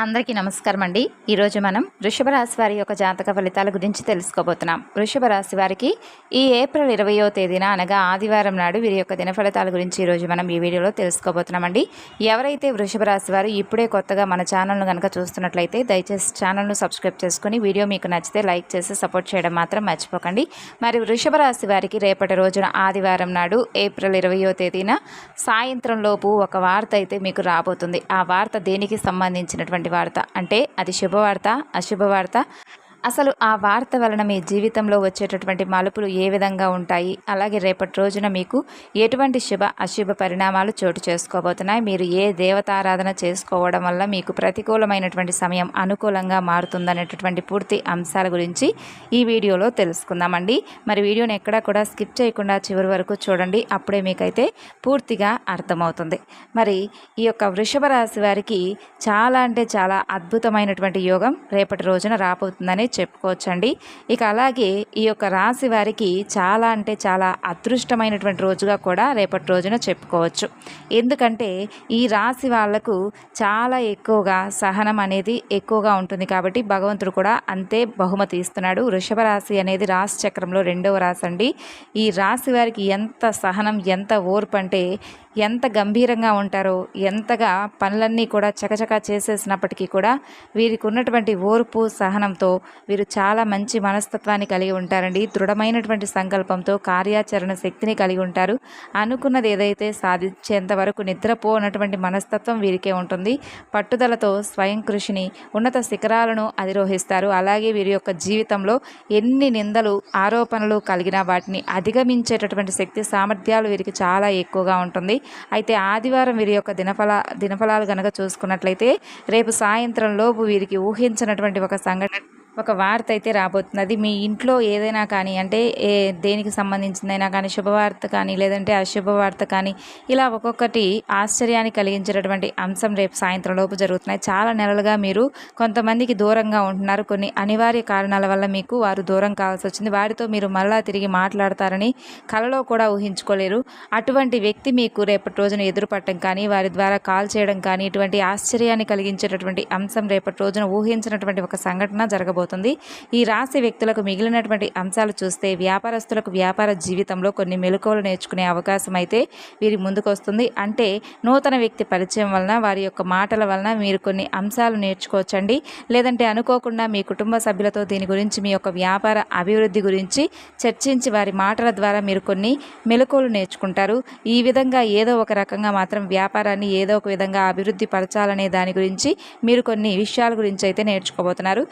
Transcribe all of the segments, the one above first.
అందరికీ నమస్కారం అండి ఈరోజు మనం వృషభ రాశి వారి యొక్క జాతక ఫలితాల గురించి తెలుసుకోబోతున్నాం. వృషభ రాశి వారికి ఈ ఏప్రిల్ ఇరవయో తేదీన అనగా ఆదివారం నాడు వీరి యొక్క దిన ఫలితాల గురించి ఈరోజు మనం ఈ వీడియోలో తెలుసుకోబోతున్నామండి. ఎవరైతే వృషభ రాశి వారు ఇప్పుడే కొత్తగా మన ఛానల్ను కనుక చూస్తున్నట్లయితే దయచేసి ఛానల్ను సబ్స్క్రైబ్ చేసుకుని వీడియో మీకు నచ్చితే లైక్ చేసి సపోర్ట్ చేయడం మాత్రం మర్చిపోకండి. మరి వృషభ రాశి వారికి రేపటి రోజున ఆదివారం నాడు ఏప్రిల్ ఇరవయో తేదీన సాయంత్రం లోపు ఒక వార్త అయితే మీకు రాబోతుంది. ఆ వార్త దేనికి సంబంధించినటువంటి వార్త. అంటే అది శుభవార్త అశుభవార్త అసలు ఆ వార్త వలన మీ జీవితంలో వచ్చేటటువంటి మలుపులు ఏ విధంగా ఉంటాయి? అలాగే రేపటి రోజున మీకు ఎటువంటి శుభ అశుభ పరిణామాలు చోటు చేసుకోబోతున్నాయి? మీరు ఏ దేవతారాధన చేసుకోవడం వల్ల మీకు ప్రతికూలమైనటువంటి సమయం అనుకూలంగా మారుతుందనేటటువంటి పూర్తి అంశాల గురించి ఈ వీడియోలో తెలుసుకుందామండి. మరి వీడియోని ఎక్కడా కూడా స్కిప్ చేయకుండా చివరి వరకు చూడండి. అప్పుడే మీకైతే పూర్తిగా అర్థమవుతుంది. మరి ఈ యొక్క వృషభ రాశి వారికి చాలా అంటే చాలా అద్భుతమైనటువంటి యోగం రేపటి రోజున రాబోతుందని చెప్పుకోవచ్చండి. ఇక అలాగే ఈ యొక్క రాశి వారికి చాలా అంటే చాలా అదృష్టమైనటువంటి రోజుగా కూడా రేపటి రోజున చెప్పుకోవచ్చు. ఎందుకంటే ఈ రాశి వాళ్ళకు చాలా ఎక్కువగా సహనం అనేది ఎక్కువగా ఉంటుంది కాబట్టి భగవంతుడు కూడా అంతే బహుమతి ఇస్తున్నాడు. వృషభ రాశి అనేది రాశి చక్రంలో రెండవ రాశి అండి. ఈ రాశి వారికి ఎంత సహనం ఎంత ఓర్పు అంటే ఎంత గంభీరంగా ఉంటారో ఎంతగా పనులన్నీ కూడా చకచకా చేసేసినప్పటికీ కూడా వీరికి ఉన్నటువంటి ఓర్పు సహనంతో వీరు చాలా మంచి మనస్తత్వాన్ని కలిగి ఉంటారండి. దృఢమైనటువంటి సంకల్పంతో కార్యాచరణ శక్తిని కలిగి ఉంటారు. అనుకున్నది ఏదైతే సాధించేంత వరకు నిద్రపోనటువంటి మనస్తత్వం వీరికే ఉంటుంది. పట్టుదలతో స్వయం కృషిని ఉన్నత శిఖరాలను అధిరోహిస్తారు. అలాగే వీరి యొక్క జీవితంలో ఎన్ని నిందలు ఆరోపణలు కలిగినా వాటిని అధిగమించేటటువంటి శక్తి సామర్థ్యాలు వీరికి చాలా ఎక్కువగా ఉంటుంది. అయితే ఆదివారం వీరి యొక్క దినఫల దినఫలాలు కనుక చూసుకున్నట్లయితే రేపు సాయంత్రం లోపు వీరికి ఊహించినటువంటి ఒక సంఘటన ఒక వార్త అయితే రాబోతున్నది. మీ ఇంట్లో ఏదైనా కానీ అంటే ఏ దేనికి సంబంధించిందైనా కానీ శుభవార్త కానీ లేదంటే అశుభవార్త కానీ ఇలా ఒక్కొక్కటి ఆశ్చర్యాన్ని కలిగించేటటువంటి అంశం రేపు సాయంత్రం లోపు జరుగుతున్నాయి. చాలా నెలలుగా మీరు కొంతమందికి దూరంగా ఉంటున్నారు. కొన్ని అనివార్య కారణాల వల్ల మీకు వారు దూరం కావాల్సి వచ్చింది. వారితో మీరు మళ్ళా తిరిగి మాట్లాడతారని కలలో కూడా ఊహించుకోలేరు. అటువంటి వ్యక్తి మీకు రేపటి రోజున ఎదురుపట్టడం కానీ వారి ద్వారా కాల్ చేయడం కానీ ఇటువంటి ఆశ్చర్యాన్ని కలిగించేటటువంటి అంశం రేపటి రోజున ఊహించినటువంటి ఒక సంఘటన జరగబోతుంది. ఈ రాశి వ్యక్తులకు మిగిలినటువంటి అంశాలు చూస్తే వ్యాపారస్తులకు వ్యాపార జీవితంలో కొన్ని మెలకువలు నేర్చుకునే అవకాశం అయితే వీరి ముందుకు వస్తుంది అంటే నూతన వ్యక్తి పరిచయం వలన వారి యొక్క మాటల వలన మీరు కొన్ని అంశాలు నేర్చుకోవచ్చండి. లేదంటే అనుకోకుండా మీ కుటుంబ సభ్యులతో దీని గురించి మీ యొక్క వ్యాపార అభివృద్ధి గురించి చర్చించి వారి మాటల ద్వారా మీరు కొన్ని మెలకువలు నేర్చుకుంటారు. ఈ విధంగా ఏదో ఒక రకంగా మాత్రం వ్యాపారాన్ని ఏదో ఒక విధంగా అభివృద్ధి పరచాలనే దాని గురించి మీరు కొన్ని విషయాల గురించి అయితే నేర్చుకోబోతున్నారు.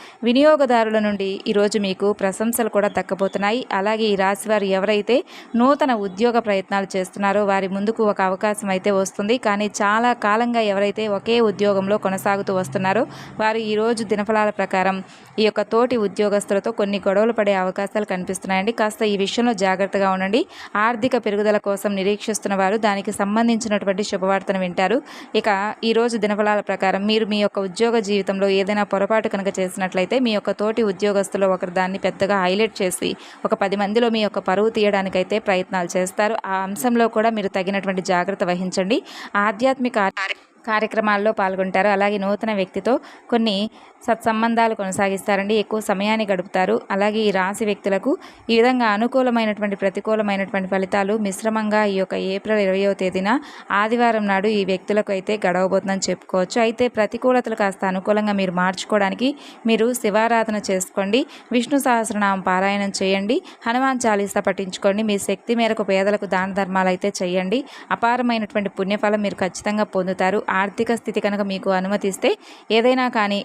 వినియోగదారుల నుండి ఈరోజు మీకు ప్రశంసలు కూడా దక్కబోతున్నాయి. అలాగే ఈ రాశి వారు ఎవరైతే నూతన ఉద్యోగ ప్రయత్నాలు చేస్తున్నారో వారి ముందుకు ఒక అవకాశం అయితే వస్తుంది. కానీ చాలా కాలంగా ఎవరైతే ఒకే ఉద్యోగంలో కొనసాగుతూ వస్తున్నారో వారు ఈరోజు దినఫలాల ప్రకారం ఈ యొక్క తోటి ఉద్యోగస్తులతో కొన్ని గొడవలు పడే అవకాశాలు కనిపిస్తున్నాయండి. కాస్త ఈ విషయంలో జాగ్రత్తగా ఉండండి. ఆర్థిక పెరుగుదల కోసం నిరీక్షిస్తున్న వారు దానికి సంబంధించినటువంటి శుభవార్తను వింటారు. ఇక ఈరోజు దినఫలాల ప్రకారం మీరు మీ యొక్క ఉద్యోగ జీవితంలో ఏదైనా పొరపాటు కనుక చేసినట్లయితే మీ యొక్క తోటి ఉద్యోగస్తులు ఒకరు దాన్ని పెద్దగా హైలైట్ చేసి ఒక పది మందిలో మీ యొక్క పరువు తీయడానికైతే ప్రయత్నాలు చేస్తారు. ఆ అంశంలో కూడా మీరు తగినటువంటి జాగ్రత్త వహించండి. ఆధ్యాత్మిక కార్యక్రమాల్లో పాల్గొంటారు. అలాగే నూతన వ్యక్తితో కొన్ని సత్సంబంధాలు కొనసాగిస్తారండి. ఎక్కువ సమయాన్ని గడుపుతారు. అలాగే ఈ రాశి వ్యక్తులకు ఈ విధంగా అనుకూలమైనటువంటి ప్రతికూలమైనటువంటి ఫలితాలు మిశ్రమంగా ఈ యొక్క ఏప్రిల్ ఇరవయో తేదీన ఆదివారం నాడు ఈ వ్యక్తులకు అయితే గడవబోతుందని చెప్పుకోవచ్చు. అయితే ప్రతికూలతలు కాస్త అనుకూలంగా మీరు మార్చుకోవడానికి మీరు శివారాధన చేసుకోండి. విష్ణు సహస్రనామం పారాయణం చేయండి. హనుమాన్ చాలీసా పఠించుకోండి. మీ శక్తి మేరకు పేదలకు దాన ధర్మాలు అయితే చేయండి. అపారమైనటువంటి పుణ్యఫలం మీరు ఖచ్చితంగా పొందుతారు. ఆర్థిక స్థితి కనుక మీకు అనుమతిస్తే ఏదైనా కానీ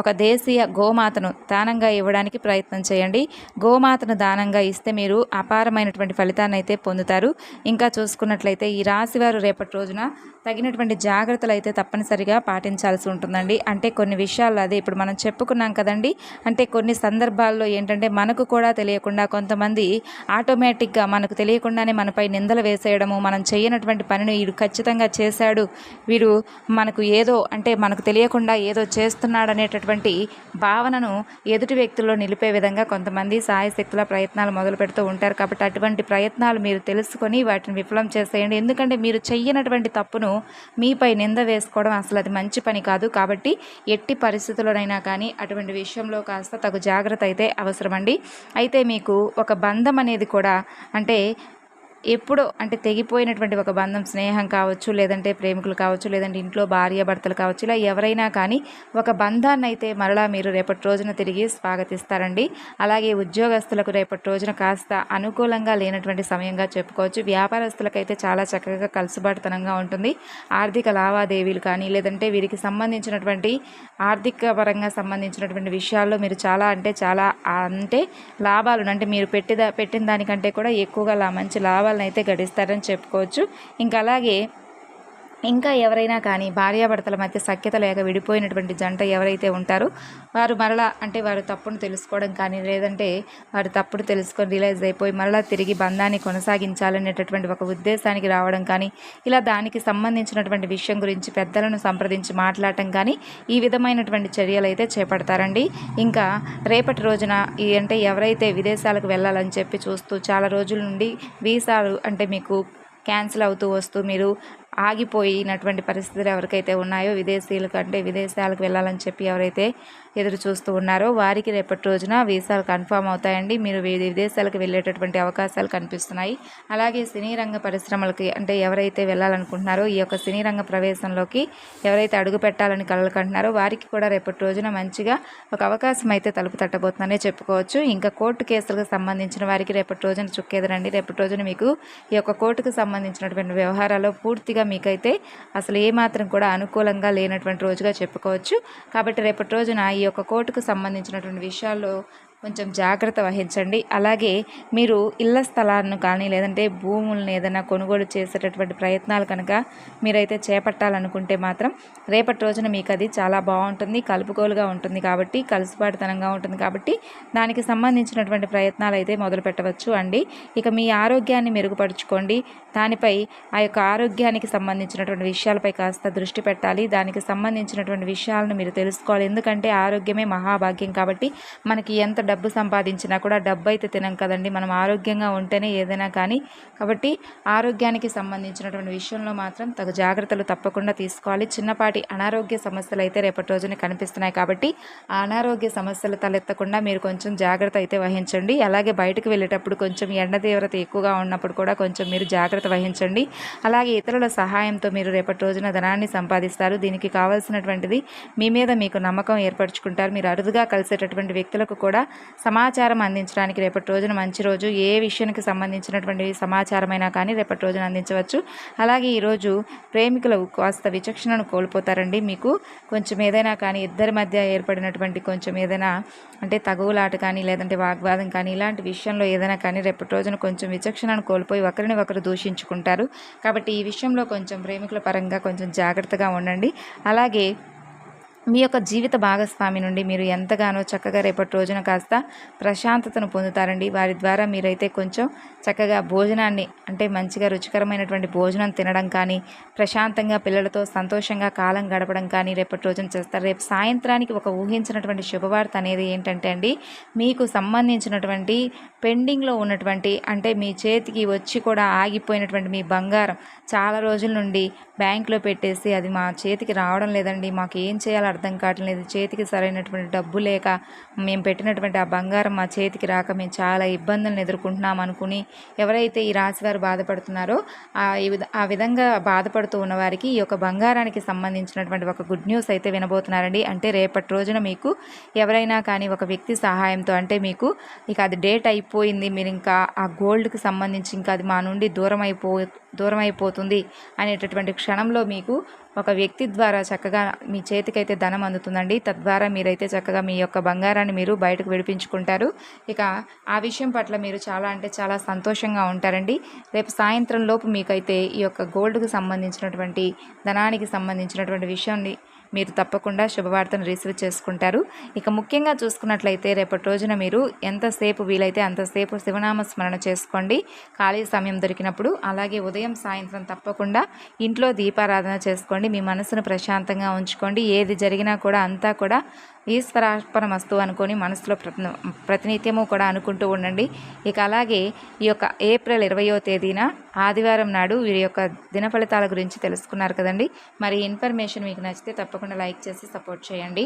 ఒక దేశీయ గోమాతను దానంగా ఇవ్వడానికి ప్రయత్నం చేయండి. గోమాతను దానంగా ఇస్తే మీరు అపారమైనటువంటి ఫలితాన్ని అయితే పొందుతారు. ఇంకా చూసుకున్నట్లయితే ఈ రాశివారు రేపటి రోజున తగినటువంటి జాగ్రత్తలు అయితే తప్పనిసరిగా పాటించాల్సి ఉంటుందండి. అంటే కొన్ని విషయాలు అదే ఇప్పుడు మనం చెప్పుకున్నాం కదండి. అంటే కొన్ని సందర్భాల్లో ఏంటంటే మనకు కూడా తెలియకుండా కొంతమంది ఆటోమేటిక్గా మనకు తెలియకుండానే మనపై నిందలు వేసేయడము మనం చేయనటువంటి పనిని వీడు ఖచ్చితంగా చేశాడు. వీడు మనకు ఏదో అంటే మనకు తెలియకుండా ఏదో చేస్తున్నాడు అనేటటువంటి అనేటువంటి భావనను ఎదుటి వ్యక్తుల్లో నిలిపే విధంగా కొంతమంది సాయశక్తుల ప్రయత్నాలు మొదలు పెడుతూ ఉంటారు. కాబట్టి అటువంటి ప్రయత్నాలు మీరు తెలుసుకొని వాటిని విఫలం చేసేయండి. ఎందుకంటే మీరు చెయ్యనటువంటి తప్పును మీపై నింద వేసుకోవడం అసలు అది మంచి పని కాదు. కాబట్టి ఎట్టి పరిస్థితుల్లోనైనా కానీ అటువంటి విషయంలో కాస్త తగు జాగ్రత్త అయితే అవసరమండి. అయితే మీకు ఒక బంధం అనేది కూడా అంటే ఎప్పుడో అంటే తెగిపోయినటువంటి ఒక బంధం స్నేహం కావచ్చు లేదంటే ప్రేమికులు కావచ్చు లేదంటే ఇంట్లో భార్య భర్తలు కావచ్చు ఇలా ఎవరైనా కానీ ఒక బంధాన్ని అయితే మరలా మీరు రేపటి రోజున తిరిగి స్వాగతిస్తారండి. అలాగే ఉద్యోగస్తులకు రేపటి రోజున కాస్త అనుకూలంగా లేనటువంటి సమయంగా చెప్పుకోవచ్చు. వ్యాపారస్తులకైతే చాలా చక్కగా కలుసుబాటుతనంగా ఉంటుంది. ఆర్థిక లావాదేవీలు కానీ లేదంటే వీరికి సంబంధించినటువంటి ఆర్థిక పరంగా సంబంధించినటువంటి విషయాల్లో మీరు చాలా అంటే చాలా అంటే లాభాలు అంటే మీరు పెట్టిద పెట్టిన దానికంటే కూడా ఎక్కువగా మంచి లాభాలు అయితే గడిస్తారని చెప్పుకోవచ్చు. ఇంకా అలాగే ఇంకా ఎవరైనా కానీ భార్యాభర్తల మధ్య సఖ్యత లేక విడిపోయినటువంటి జంట ఎవరైతే ఉంటారో వారు మరలా అంటే వారు తప్పును తెలుసుకోవడం కానీ లేదంటే వారు తప్పుడు తెలుసుకొని రియలైజ్ అయిపోయి మరలా తిరిగి బంధాన్ని కొనసాగించాలనేటటువంటి ఒక ఉద్దేశానికి రావడం కానీ ఇలా దానికి సంబంధించినటువంటి విషయం గురించి పెద్దలను సంప్రదించి మాట్లాడటం కానీ ఈ విధమైనటువంటి చర్యలు అయితే చేపడతారండి. ఇంకా రేపటి రోజున ఈ అంటే ఎవరైతే విదేశాలకు వెళ్ళాలని చెప్పి చూస్తూ చాలా రోజుల నుండి వీసాలు అంటే మీకు క్యాన్సిల్ అవుతూ వస్తూ మీరు ఆగిపోయినటువంటి పరిస్థితులు ఎవరికైతే ఉన్నాయో విదేశీయులకు అంటే విదేశాలకు వెళ్ళాలని చెప్పి ఎవరైతే ఎదురు చూస్తూ ఉన్నారో వారికి రేపటి రోజున వీసాలు కన్ఫామ్ అవుతాయండి. మీరు విదేశాలకు వెళ్ళేటటువంటి అవకాశాలు కనిపిస్తున్నాయి. అలాగే సినీ రంగ పరిశ్రమలకి అంటే ఎవరైతే వెళ్ళాలనుకుంటున్నారో ఈ యొక్క సినీ రంగ ప్రవేశంలోకి ఎవరైతే అడుగు పెట్టాలని కలలు కంటున్నారో వారికి కూడా రేపటి రోజున మంచిగా ఒక అవకాశం అయితే తలుపు తట్టబోతుందనే చెప్పుకోవచ్చు. ఇంకా కోర్టు కేసులకు సంబంధించిన వారికి రేపటి రోజున చుక్కేదరండి. రేపటి రోజున మీకు ఈ యొక్క కోర్టుకు సంబంధించినటువంటి వ్యవహారాలు పూర్తిగా మీకైతే అసలు ఏమాత్రం కూడా అనుకూలంగా లేనటువంటి రోజుగా చెప్పుకోవచ్చు. కాబట్టి రేపటి రోజున ఈ యొక్క కోర్టుకు సంబంధించినటువంటి విషయాల్లో కొంచెం జాగ్రత్త వహించండి. అలాగే మీరు ఇళ్ళ స్థలాలను కానీ లేదంటే భూములను ఏదైనా కొనుగోలు చేసేటటువంటి ప్రయత్నాలు కనుక మీరైతే చేపట్టాలనుకుంటే మాత్రం రేపటి రోజున మీకు అది చాలా బాగుంటుంది కలుపుకోలుగా ఉంటుంది కాబట్టి కలుసుబాటుతనంగా ఉంటుంది కాబట్టి దానికి సంబంధించినటువంటి ప్రయత్నాలు అయితే మొదలు పెట్టవచ్చు అండి. ఇక మీ ఆరోగ్యాన్ని మెరుగుపరుచుకోండి. దానిపై ఆ యొక్క ఆరోగ్యానికి సంబంధించినటువంటి విషయాలపై కాస్త దృష్టి పెట్టాలి. దానికి సంబంధించినటువంటి విషయాలను మీరు తెలుసుకోవాలి. ఎందుకంటే ఆరోగ్యమే మహాభాగ్యం కాబట్టి మనకి ఎంత డబ్బు సంపాదించినా కూడా డబ్బు అయితే తినం కదండి. మనం ఆరోగ్యంగా ఉంటేనే ఏదైనా కానీ. కాబట్టి ఆరోగ్యానికి సంబంధించినటువంటి విషయంలో మాత్రం తగు జాగ్రత్తలు తప్పకుండా తీసుకోవాలి. చిన్నపాటి అనారోగ్య సమస్యలు అయితే రేపటి రోజున కనిపిస్తున్నాయి కాబట్టి ఆ అనారోగ్య సమస్యలు తలెత్తకుండా మీరు కొంచెం జాగ్రత్త అయితే వహించండి. అలాగే బయటకు వెళ్ళేటప్పుడు కొంచెం ఎండ తీవ్రత ఎక్కువగా ఉన్నప్పుడు కూడా కొంచెం మీరు జాగ్రత్త వహించండి. అలాగే ఇతరుల సహాయంతో మీరు రేపటి రోజున ధనాన్ని సంపాదిస్తారు. దీనికి కావాల్సినటువంటిది మీ మీద మీకు నమ్మకం ఏర్పరచుకుంటారు. మీరు అరుదుగా కలిసేటటువంటి వ్యక్తులకు కూడా సమాచారం అందించడానికి రేపటి రోజున మంచి రోజు. ఏ విషయానికి సంబంధించినటువంటి సమాచారమైనా కానీ రేపటి రోజున అందించవచ్చు. అలాగే ఈరోజు ప్రేమికులు కాస్త విచక్షణను కోల్పోతారండి. మీకు కొంచెం ఏదైనా కానీ ఇద్దరి మధ్య ఏర్పడినటువంటి కొంచెం ఏదైనా అంటే తగువులాట కానీ లేదంటే వాగ్వాదం కానీ ఇలాంటి విషయంలో ఏదైనా కానీ రేపటి రోజున కొంచెం విచక్షణను కోల్పోయి ఒకరిని ఒకరు దూషించుకుంటారు. కాబట్టి ఈ విషయంలో కొంచెం ప్రేమికుల పరంగా కొంచెం జాగ్రత్తగా ఉండండి. అలాగే మీ యొక్క జీవిత భాగస్వామి నుండి మీరు ఎంతగానో చక్కగా రేపటి రోజున కాస్త ప్రశాంతతను పొందుతారండి. వారి ద్వారా మీరైతే కొంచెం చక్కగా భోజనాన్ని అంటే మంచిగా రుచికరమైనటువంటి భోజనం తినడం కానీ ప్రశాంతంగా పిల్లలతో సంతోషంగా కాలం గడపడం కానీ రేపటి రోజున చేస్తారు. రేపు సాయంత్రానికి ఒక ఊహించినటువంటి శుభవార్త అనేది ఏంటంటే అండి మీకు సంబంధించినటువంటి పెండింగ్లో ఉన్నటువంటి అంటే మీ చేతికి వచ్చి కూడా ఆగిపోయినటువంటి మీ బంగారం చాలా రోజుల నుండి బ్యాంకులో పెట్టేసి అది మా చేతికి రావడం లేదండి. మాకు ఏం చేయాలో అర్థం కావట్లేదు. చేతికి సరైనటువంటి డబ్బు లేక మేము పెట్టినటువంటి ఆ బంగారం మా చేతికి రాక మేము చాలా ఇబ్బందులను ఎదుర్కొంటున్నాం అనుకుని ఎవరైతే ఈ రాశివారు బాధపడుతున్నారో ఆ ఆ విధంగా బాధపడుతూ ఉన్న వారికి ఈ యొక్క బంగారానికి సంబంధించినటువంటి ఒక గుడ్ న్యూస్ అయితే వినబోతున్నారండి. అంటే రేపటి రోజున మీకు ఎవరైనా కానీ ఒక వ్యక్తి సహాయంతో అంటే మీకు ఇక అది డేట్ అయిపోయింది మీరు ఇంకా ఆ గోల్డ్కి సంబంధించి ఇంకా అది మా నుండి దూరం అయిపో దూరం అయిపోతుంది అనేటటువంటి క్షణంలో మీకు ఒక వ్యక్తి ద్వారా చక్కగా మీ చేతికైతే ధనం అందుతుందండి. తద్వారా మీరైతే చక్కగా మీ యొక్క బంగారాన్ని మీరు బయటకు విడిపించుకుంటారు. ఇక ఆ విషయం పట్ల మీరు చాలా అంటే చాలా సంతోషంగా ఉంటారండి. రేపు సాయంత్రం లోపు మీకైతే ఈ యొక్క గోల్డ్కు సంబంధించినటువంటి ధనానికి సంబంధించినటువంటి విషయాన్ని మీరు తప్పకుండా శుభవార్తను రిసీవ్ చేసుకుంటారు. ఇక ముఖ్యంగా చూసుకున్నట్లయితే రేపటి రోజున మీరు ఎంతసేపు వీలైతే అంతసేపు శివనామ స్మరణ చేసుకోండి. ఖాళీ సమయం దొరికినప్పుడు అలాగే ఉదయం సాయంత్రం తప్పకుండా ఇంట్లో దీపారాధన చేసుకోండి. మీ మనసును ప్రశాంతంగా ఉంచుకోండి. ఏది జరిగినా కూడా అంతా కూడా ఈశ్వరార్పణమస్తు అనుకొని మనసులో ప్రతి ప్రతినిత్యము కూడా అనుకుంటూ ఉండండి. ఇక అలాగే ఈ యొక్క ఏప్రిల్ ఇరవయో తేదీన ఆదివారం నాడు వీరి యొక్క దిన ఫలితాల గురించి తెలుసుకున్నారు కదండి. మరి ఇన్ఫర్మేషన్ మీకు నచ్చితే తప్పకుండా లైక్ చేసి సపోర్ట్ చేయండి